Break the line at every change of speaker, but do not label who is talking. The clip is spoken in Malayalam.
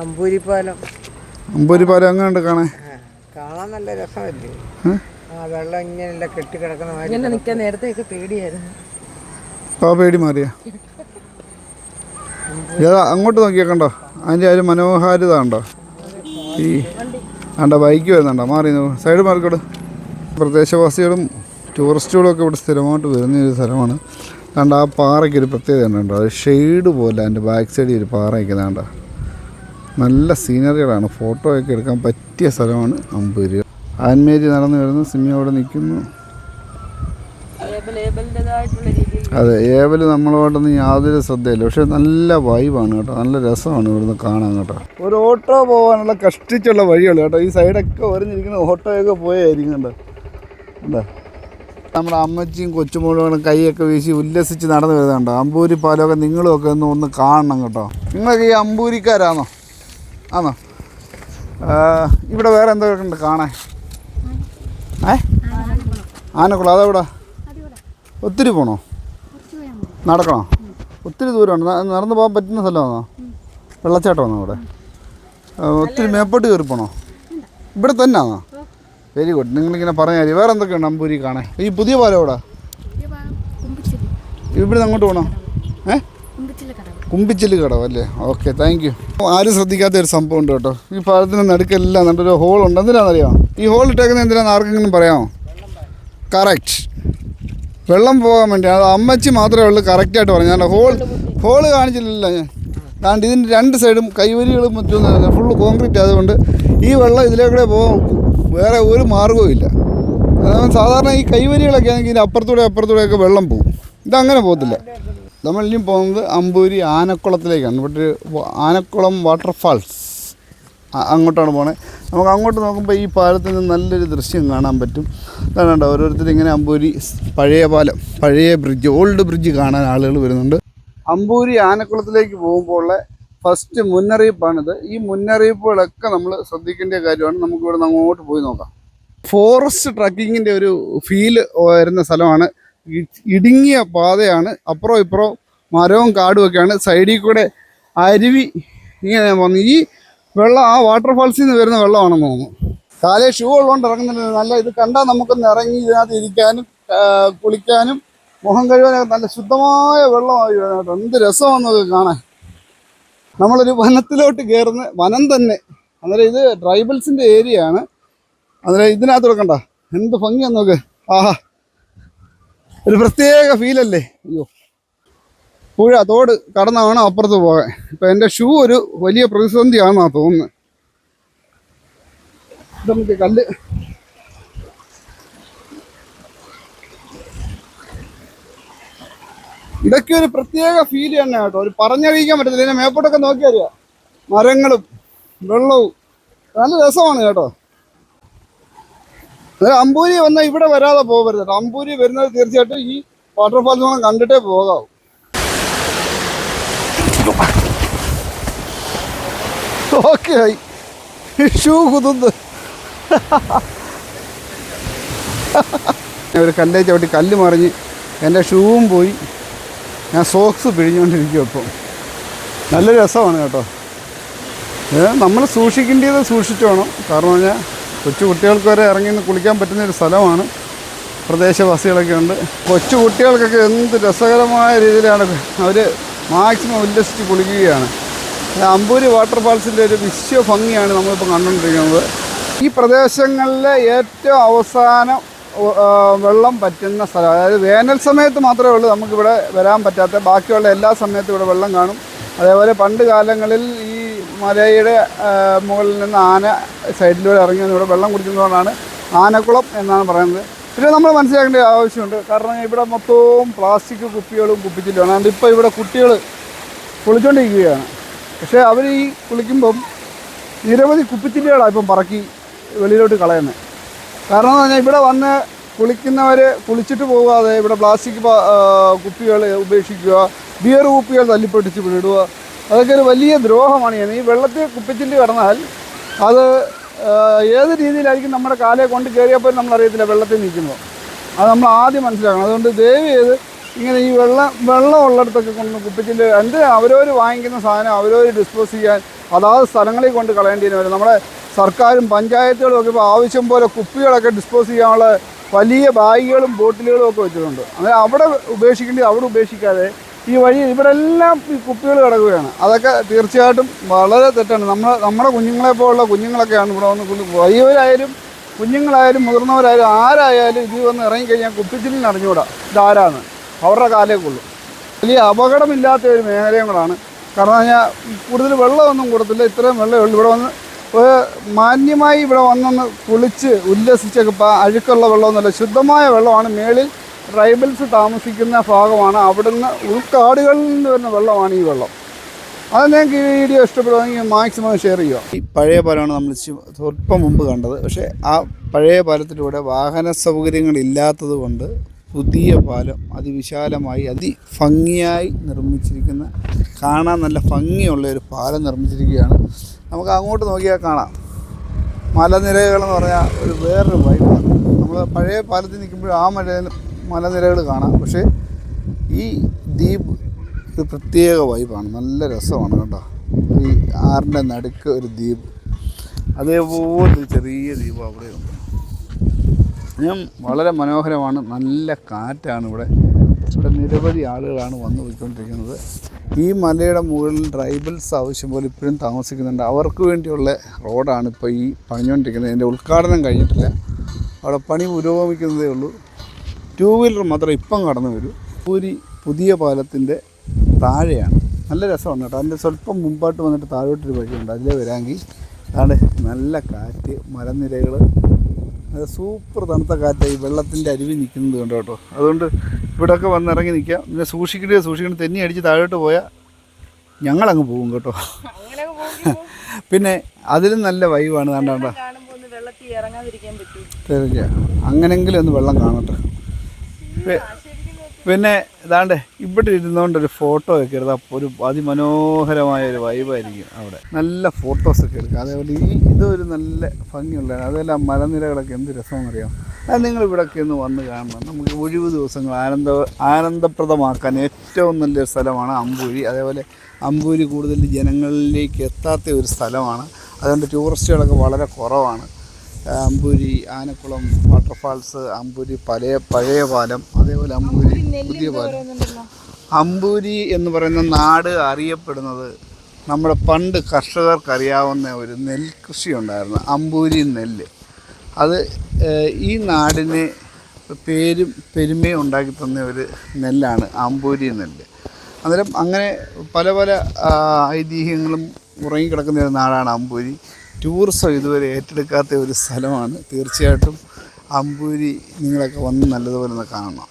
അമ്പൂരിപ്പാലം.
അമ്പൂരി പാലം എങ്ങനെയുണ്ട് കാണാൻ?
കാണാൻ നല്ല രസമല്ലേ? ആ വെള്ളം ഇങ്ങനെയല്ല കെട്ടിക്കിടക്കുന്ന
ഇങ്ങനെ നിൽക്കാൻ നേരത്തെയൊക്കെ പേടിയായിരുന്നു.
ആ പേടി മാറിയ? ഏതാ അങ്ങോട്ട് നോക്കിയാ കണ്ടോ? അതിന്റെ ആ ഒരു മനോഹാരിത കണ്ടോ ഈ ആണ്ട ബൈക്ക് വരുന്നുണ്ടോ? മാറി സൈഡ് മാർക്കോട് പ്രദേശവാസികളും ടൂറിസ്റ്റുകളും ഒക്കെ ഇവിടെ സ്ഥിരമായിട്ട് വരുന്ന ഒരു സ്ഥലമാണ്. കണ്ട ആ പാറയ്ക്ക് ഒരു പ്രത്യേകത ഉണ്ടോ അത് ഷെയ്ഡ് പോലെ അതിന്റെ ബാക്ക് സൈഡിൽ ഒരു പാറ നിൽക്കുന്നതാണ്ട നല്ല സീനറികളാണ് ഫോട്ടോ ഒക്കെ എടുക്കാൻ പറ്റിയ സ്ഥലമാണ് അമ്പൂര്. ആൻമേരി നടന്നു വരുന്നു. സിമ്മി അവിടെ നിൽക്കുന്നു. അതെ ഏവൽ നമ്മളോടൊന്നും യാതൊരു ശ്രദ്ധയില്ല. പക്ഷെ നല്ല വൈബാണ് കേട്ടോ. നല്ല രസമാണ് ഇവിടുന്ന് കാണാൻ കേട്ടോ. ഒരു ഓട്ടോ പോകാനുള്ള കഷ്ടിച്ചുള്ള വഴികൾ കേട്ടോ. ഈ സൈഡൊക്കെ ഒരഞ്ഞിരിക്കുന്ന ഓട്ടോയൊക്കെ പോയായിരിക്കും കേട്ടോ. എന്താ? നമ്മുടെ അമ്മച്ചിയും കൊച്ചുമോളും കൈയൊക്കെ വീശി ഉല്ലസിച്ച് നടന്നു വരുന്നുണ്ടോ അമ്പൂരി പാലമൊക്കെ നിങ്ങളും ഒക്കെ ഒന്ന് ഒന്ന് കാണണം കേട്ടോ. നിങ്ങളൊക്കെ ഈ അമ്പൂരിക്കാരാണോ? ആണോ ഇവിടെ വേറെ എന്തൊക്കെ ഉണ്ട് കാണാൻ? ഏ? ആനക്കുളം അതെവിടെ? ഒത്തിരി പോണോ? നടക്കണോ? ഒത്തിരി ദൂരമുണ്ട്. നടന്നു പോകാൻ പറ്റുന്ന സ്ഥലമാണോ? വെള്ളച്ചാട്ടമാണോ അവിടെ? ഒത്തിരി മേപ്പോട്ട് കയറി പോണോ? ഇവിടെ തന്നെയാണോ വെരി ഗുഡ് നിങ്ങളിങ്ങനെ പറഞ്ഞാൽ മതി വേറെ എന്തൊക്കെയുണ്ട് അമ്പൂരി കാണാൻ? ഈ പുതിയ പാലം എവിടെ? ഇവിടെ നിന്ന് അങ്ങോട്ട് പോകണോ ഏ? കുമ്പിച്ചിൽ കടവ് അല്ലേ? ഓക്കെ താങ്ക് യു ആരും ശ്രദ്ധിക്കാത്ത ഒരു സംഭവം ഉണ്ട് കേട്ടോ. ഈ പാലത്തിന് നടുക്കെല്ലാം നല്ലൊരു ഹോൾ ഉണ്ട്. എന്തിനാണെന്നറിയാമോ ഈ ഹോൾ ഇട്ടേക്കുന്നത് എന്തിനാണെന്ന് ആർക്കെങ്കിലും പറയാമോ? കറക്റ്റ് വെള്ളം പോകാൻ വേണ്ടി. അത് അമ്മച്ചി മാത്രമേ ഉള്ളൂ കറക്റ്റായിട്ട് പറഞ്ഞു ഞാൻ ഹോൾ ഹോൾ കാണിച്ചില്ലല്ലോ ഞാൻ. കാരണം ഇതിന്റെ രണ്ട് സൈഡും കൈവരികളും മറ്റും ഫുള്ള് കോൺക്രീറ്റ് ആയതുകൊണ്ട് ഈ വെള്ളം ഇതിലേക്കൂടെ പോകാൻ വേറെ ഒരു മാർഗവും ഇല്ല. സാധാരണ ഈ കൈവരികളൊക്കെ ആണെങ്കിൽ ഇതിന്റെ അപ്പുറത്തൂടെ അപ്പുറത്തൂടെയൊക്കെ വെള്ളം പോകും. ഇതങ്ങനെ പോകത്തില്ല. നമ്മൾ ഇനിയും പോകുന്നത് അമ്പൂരി ആനക്കുളത്തിലേക്കാണ്. ഇവിടെ ആനക്കുളം വാട്ടർഫാൾസ് അങ്ങോട്ടാണ് പോണേ. നമുക്ക് അങ്ങോട്ട് നോക്കുമ്പോൾ ഈ പാലത്തിൽ നിന്ന് നല്ലൊരു ദൃശ്യം കാണാൻ പറ്റും. അതാണ് ഓരോരുത്തർ ഇങ്ങനെ അമ്പൂരി പഴയ പാലം പഴയ ബ്രിഡ്ജ് ഓൾഡ് ബ്രിഡ്ജ് കാണാൻ ആളുകൾ വരുന്നുണ്ട്. അമ്പൂരി ആനക്കുളത്തിലേക്ക് പോകുമ്പോൾ ഫസ്റ്റ് മുന്നറിയിപ്പാണിത്. ഈ മുന്നറിയിപ്പുകളൊക്കെ നമ്മൾ ശ്രദ്ധിക്കേണ്ട കാര്യമാണ്. നമുക്കിവിടെ നിന്ന് അങ്ങോട്ട് പോയി നോക്കാം. ഫോറസ്റ്റ് ട്രക്കിങ്ങിന്റെ ഒരു ഫീൽ വരുന്ന സ്ഥലമാണ് ഇടുങ്ങിയ പാതയാണ്. അപ്പുറം ഇപ്പുറം മരവും കാടും ഒക്കെയാണ്. സൈഡിൽ കൂടെ അരുവി ഇങ്ങനെ വന്നു ഈ വെള്ളം ആ വാട്ടർഫാൾസിൽ നിന്ന് വരുന്ന വെള്ളമാണെന്ന് തോന്നുന്നു. കാലേ ഷൂ ഉള്ളതുകൊണ്ട് ഇറങ്ങുന്നില്ല. നല്ല ഇത് കണ്ടാൽ നമുക്കൊന്ന് ഇറങ്ങി ഇതിനകത്ത് ഇരിക്കാനും കുളിക്കാനും മുഖം കഴുകാനൊക്കെ നല്ല ശുദ്ധമായ വെള്ളമായി കേട്ടോ എന്ത് രസമാണെന്നൊക്കെ കാണാൻ. നമ്മളൊരു വനത്തിലോട്ട് കയറുന്ന വനം തന്നെ. അന്നേരം ഇത് ട്രൈബൽസിന്റെ ഏരിയ ആണ്. അന്നേരം ഇതിനകത്ത് കൊടുക്കണ്ട എന്ത് ഭംഗിയാന്ന് നോക്ക്. ആഹാ. ഒരു പ്രത്യേക ഫീലല്ലേ അയ്യോ. പുഴ തോട് കടന്നാണ് അപ്പുറത്ത് പോകാൻ. ഇപ്പം എന്റെ ഷൂ ഒരു വലിയ പ്രതിസന്ധിയാണെന്നാ തോന്നുന്നത് നമുക്ക് കല്ല്. ഇതൊക്കെ ഒരു പ്രത്യേക ഫീൽ തന്നെ കേട്ടോ. ഒരു പറഞ്ഞറിയിക്കാൻ പറ്റത്തില്ല. ഇതിനെ മേപ്പോട്ടൊക്കെ നോക്കിയറിയാം മരങ്ങളും വെള്ളവും. നല്ല രസമാണ് കേട്ടോ. അതായത് അമ്പൂരി വന്നാൽ ഇവിടെ വരാതെ പോകരുത് അമ്പൂരി വരുന്നത് തീർച്ചയായിട്ടും ഈ വാട്ടർഫാൾസ് നമ്മൾ കണ്ടിട്ടേ പോകാവൂ. ഓക്കെ ആയി ഷൂ കുതുന്ന്. ഒരു കല്ലേ ചവിട്ടി കല്ല് മറിഞ്ഞ് എന്റെ ഷൂവും പോയി. ഞാൻ സോക്സ് പിഴിഞ്ഞുകൊണ്ടിരിക്കും ഇപ്പം. നല്ല രസമാണ് കേട്ടോ. നമ്മൾ സൂക്ഷിക്കേണ്ടത് സൂക്ഷിച്ചു വേണം. കാരണം പറഞ്ഞാൽ കൊച്ചു കുട്ടികൾക്ക് വരെ ഇറങ്ങി നിന്ന് കുളിക്കാൻ പറ്റുന്ന ഒരു സ്ഥലമാണ്. പ്രദേശവാസികളൊക്കെ ഉണ്ട്. കൊച്ചു കുട്ടികൾക്കൊക്കെ എന്ത് രസകരമായ രീതിയിലാണ് അവർ മാക്സിമം ഉല്ലസിച്ച് കുളിക്കുകയാണ്. അമ്പൂരി വാട്ടർ ഫാൾസിന്റെ ഒരു വിശ്വ ഭംഗിയാണ് നമ്മളിപ്പോൾ കണ്ടുകൊണ്ടിരിക്കുന്നത് ഈ പ്രദേശങ്ങളിലെ ഏറ്റവും അവസാനം വെള്ളം പറ്റുന്ന സ്ഥലം അതായത് വേനൽ സമയത്ത് മാത്രമേ ഉള്ളൂ നമുക്കിവിടെ വരാൻ പറ്റാത്ത. ബാക്കിയുള്ള എല്ലാ സമയത്തും ഇവിടെ വെള്ളം കാണും. അതേപോലെ പണ്ട് കാലങ്ങളിൽ ഈ മലയുടെ മുകളിൽ നിന്ന് ആന സൈഡിലൂടെ ഇറങ്ങി ഇവിടെ വെള്ളം കുടിക്കുന്നതുകൊണ്ടാണ് ആനക്കുളം എന്നാണ് പറയുന്നത്. പിന്നെ നമ്മൾ മനസ്സിലാക്കേണ്ട ആവശ്യമുണ്ട്. കാരണം ഇവിടെ മൊത്തവും പ്ലാസ്റ്റിക് കുപ്പികളും കുപ്പിച്ചില്ലുമാണ് അതുകൊണ്ട് ഇപ്പോൾ ഇവിടെ കുട്ടികൾ കുളിച്ചുകൊണ്ടിരിക്കുകയാണ് പക്ഷേ അവർ ഈ കുളിക്കുമ്പം നിരവധി കുപ്പിച്ചില്ലുകളാണ് ഇപ്പം പറക്കി വെളിയിലോട്ട് കളയുന്നത് കാരണം എന്ന് പറഞ്ഞാൽ ഇവിടെ വന്ന് കുളിക്കുന്നവർ കുളിച്ചിട്ട് പോകാതെ ഇവിടെ പ്ലാസ്റ്റിക് കുപ്പികൾ ഉപേക്ഷിക്കുക ബിയർ കുപ്പികൾ തല്ലിപ്പൊട്ടിച്ച് വിടുക അതൊക്കെ ഒരു വലിയ ദ്രോഹമാണ്. ചെയ്യുന്നത് ഈ വെള്ളത്തിൽ കുപ്പിച്ചിട്ട് കിടന്നാൽ അത് ഏത് രീതിയിലായിരിക്കും നമ്മുടെ കാലയെ കൊണ്ട് കയറിയപ്പോൾ നമ്മൾ അറിയത്തില്ല വെള്ളത്തിൽ നിൽക്കുമ്പോൾ. അത് നമ്മൾ ആദ്യം മനസ്സിലാക്കണം. അതുകൊണ്ട് ദയവ് ചെയ്ത് ഇങ്ങനെ ഈ വെള്ളം വെള്ളം ഉള്ളിടത്തൊക്കെ കൊണ്ട് കുപ്പിച്ചിന്റെ എന്ത് അവരവർ വാങ്ങിക്കുന്ന സാധനം അവരവർ ഡിസ്പോസ് ചെയ്യാൻ അതാത് സ്ഥലങ്ങളിൽ കൊണ്ട് കളയേണ്ടി വരും. നമ്മുടെ സർക്കാരും പഞ്ചായത്തുകളും ഒക്കെ ഇപ്പോൾ ആവശ്യം പോലെ കുപ്പികളൊക്കെ ഡിസ്പോസ് ചെയ്യാനുള്ള വലിയ ബാഗുകളും ബോട്ടിലുകളും ഒക്കെ വെച്ചിട്ടുണ്ട്. അങ്ങനെ അവിടെ ഉപേക്ഷിക്കേണ്ടി അവിടെ ഉപേക്ഷിക്കാതെ ഈ വഴി ഇവിടെ എല്ലാം ഈ കുപ്പികൾ കിടക്കുകയാണ്. അതൊക്കെ തീർച്ചയായിട്ടും വളരെ തെറ്റാണ്. നമ്മൾ നമ്മുടെ കുഞ്ഞുങ്ങളെ പോലുള്ള കുഞ്ഞുങ്ങളൊക്കെയാണ് ഇവിടെ വന്ന് വലിയവരായാലും കുഞ്ഞുങ്ങളായാലും മുതിർന്നവരായാലും ആരായാലും ഇതിൽ വന്ന് ഇറങ്ങിക്കഴിഞ്ഞാൽ കുപ്പിച്ചിലിന് അറിഞ്ഞുകൂടാ. ഇതാരാണ്? അവരുടെ കാലേക്കുള്ളൂ. വലിയ അപകടമില്ലാത്ത ഒരു മേഖലയും കൂടാണ്. കാരണം കഴിഞ്ഞാൽ കൂടുതൽ വെള്ളമൊന്നും കൊടുത്തില്ല. ഇത്രയും വെള്ളമേ ഉള്ളൂ. ഇവിടെ വന്ന് മാന്യമായി ഇവിടെ വന്നൊന്ന് കുളിച്ച് ഉല്ലസിച്ചൊക്കെ അഴുക്കുള്ള വെള്ളമൊന്നുമല്ല. ശുദ്ധമായ വെള്ളമാണ് മേളിൽ ട്രൈബൽസ് താമസിക്കുന്ന ഭാഗമാണ് അവിടുന്ന് ഉൾക്കാടുകളിൽ നിന്ന് വരുന്ന വെള്ളമാണ് ഈ വെള്ളം. അത് നിങ്ങൾക്ക് ഈ വീഡിയോ ഇഷ്ടപ്പെടുവാണെങ്കിൽ മാക്സിമം ഷെയർ ചെയ്യുക. ഈ പഴയ പാലമാണ് നമ്മൾ സ്വല്പം മുമ്പ് കണ്ടത്. പക്ഷേ ആ പഴയ പാലത്തിലൂടെ വാഹന സൗകര്യങ്ങളില്ലാത്തത് കൊണ്ട് പുതിയ പാലം അതിവിശാലമായി അതിഭംഗിയായി നിർമ്മിച്ചിരിക്കുന്ന കാണാൻ നല്ല ഭംഗിയുള്ള ഒരു പാലം നിർമ്മിച്ചിരിക്കുകയാണ്. നമുക്ക് അങ്ങോട്ട് നോക്കിയാൽ കാണാം. മലനിരകളെന്ന് പറഞ്ഞാൽ ഒരു വേറൊരു വൈബാണ് നമ്മൾ പഴയ പാലത്തിൽ നിൽക്കുമ്പോൾ ആ മല മലനിരകൾ കാണാം. പക്ഷേ ഈ ദ്വീപ് ഒരു പ്രത്യേക വൈബാണ്. നല്ല രസമാണ് കേട്ടോ. ഈ ആറിന്റെ നടുക്ക് ഒരു ദ്വീപ്. അതേപോലെ ഒരു ചെറിയ ദ്വീപ് അവിടെയുണ്ട്. ഞാൻ വളരെ മനോഹരമാണ്. നല്ല കാറ്റാണ് ഇവിടെ. ഇവിടെ നിരവധി ആളുകളാണ് വന്നു പോയിക്കൊണ്ടിരിക്കുന്നത്. ഈ മലയുടെ മുകളിൽ ട്രൈബൽസ് ആവശ്യം പോലെ ഇപ്പോഴും താമസിക്കുന്നുണ്ട്. അവർക്ക് വേണ്ടിയുള്ള റോഡാണ് ഇപ്പോൾ ഈ പണിഞ്ഞുകൊണ്ടിരിക്കുന്നത് എന്റെ ഉദ്ഘാടനം കഴിഞ്ഞിട്ടില്ല. അവിടെ പണി പുരോഗമിക്കുന്നതേ ഉള്ളൂ. ടൂ വീലർ മാത്രം ഇപ്പം കടന്നു വരും. പൂരി പുതിയ പാലത്തിന്റെ താഴെയാണ്. നല്ല രസമാണ് കേട്ടോ. അതിന്റെ സ്വല്പം മുമ്പായിട്ട് വന്നിട്ട് താഴോട്ടൊരു വഴിയുണ്ട്. അതിലേ വരാമെങ്കിൽ അതാണ് നല്ല കാറ്റ് മലനിരകൾ അത് സൂപ്പർ തണുത്ത കാറ്റ് ഈ വെള്ളത്തിന്റെ അരുവി നിൽക്കുന്നത് കൊണ്ട് കേട്ടോ. അതുകൊണ്ട് ഇവിടെയൊക്കെ വന്ന് ഇറങ്ങി നിൽക്കാം. പിന്നെ സൂക്ഷിക്കേണ്ടത് സൂക്ഷിക്കണം തെന്നി അടിച്ച് താഴോട്ട് പോയാൽ ഞങ്ങളങ്ങ് പോകും കേട്ടോ. പിന്നെ അതിലും നല്ല വൈവാണ് കണ്ടാണ്ട തീർച്ചയായും അങ്ങനെങ്കിലും ഒന്ന് വെള്ളം കാണട്ടെ. പിന്നെ ഇതാണ്ട് ഇവിടെ ഇരുന്നുകൊണ്ട് ഒരു ഫോട്ടോ ഒക്കെ എടുത്താൽ ഒരു അതിമനോഹരമായ ഒരു വൈബായിരിക്കും അവിടെ. നല്ല ഫോട്ടോസൊക്കെ എടുക്കുക. അതേപോലെ ഈ ഇതൊരു നല്ല ഭംഗിയുള്ളതാണ് അതുപോലെ മലനിരകളൊക്കെ എന്ത് രസമെന്നറിയാം അത് നിങ്ങൾ ഇവിടെയൊക്കെ ഒന്ന് വന്ന് കാണണം. നമുക്ക് ഒഴിവ് ദിവസങ്ങൾ ആനന്ദ ആനന്ദപ്രദമാക്കാൻ ഏറ്റവും നല്ലൊരു സ്ഥലമാണ് അമ്പൂരി. അതേപോലെ അമ്പൂരി കൂടുതൽ ജനങ്ങളിലേക്ക് എത്താത്ത ഒരു സ്ഥലമാണ്. അതുകൊണ്ട് ടൂറിസ്റ്റുകളൊക്കെ വളരെ കുറവാണ്. അമ്പൂരി ആനക്കുളം വാട്ടർഫാൾസ് അമ്പൂരി പഴയ പഴയ പാലം അതേപോലെ അമ്പൂരി പുതിയ പാലം. അമ്പൂരി എന്ന് പറയുന്ന നാട് അറിയപ്പെടുന്നത് നമ്മുടെ പണ്ട് കർഷകർക്ക് അറിയാവുന്ന ഒരു നെൽകൃഷി ഉണ്ടായിരുന്നു അമ്പൂരി നെല്ല്. അത് ഈ നാടിന് പേരും പെരുമയും ഉണ്ടാക്കി തന്ന ഒരു നെല്ലാണ് അമ്പൂരി നെല്ല്. അന്നേരം അങ്ങനെ പല പല ഐതിഹ്യങ്ങളും ഉറങ്ങിക്കിടക്കുന്ന ഒരു നാടാണ് അമ്പൂരി ടൂറിസം ഇതുവരെ ഏറ്റെടുക്കാത്ത ഒരു സ്ഥലമാണ്. തീർച്ചയായിട്ടും അമ്പൂരി നിങ്ങളൊക്കെ വന്ന് നല്ലതുപോലെ ഒന്ന് കാണണം.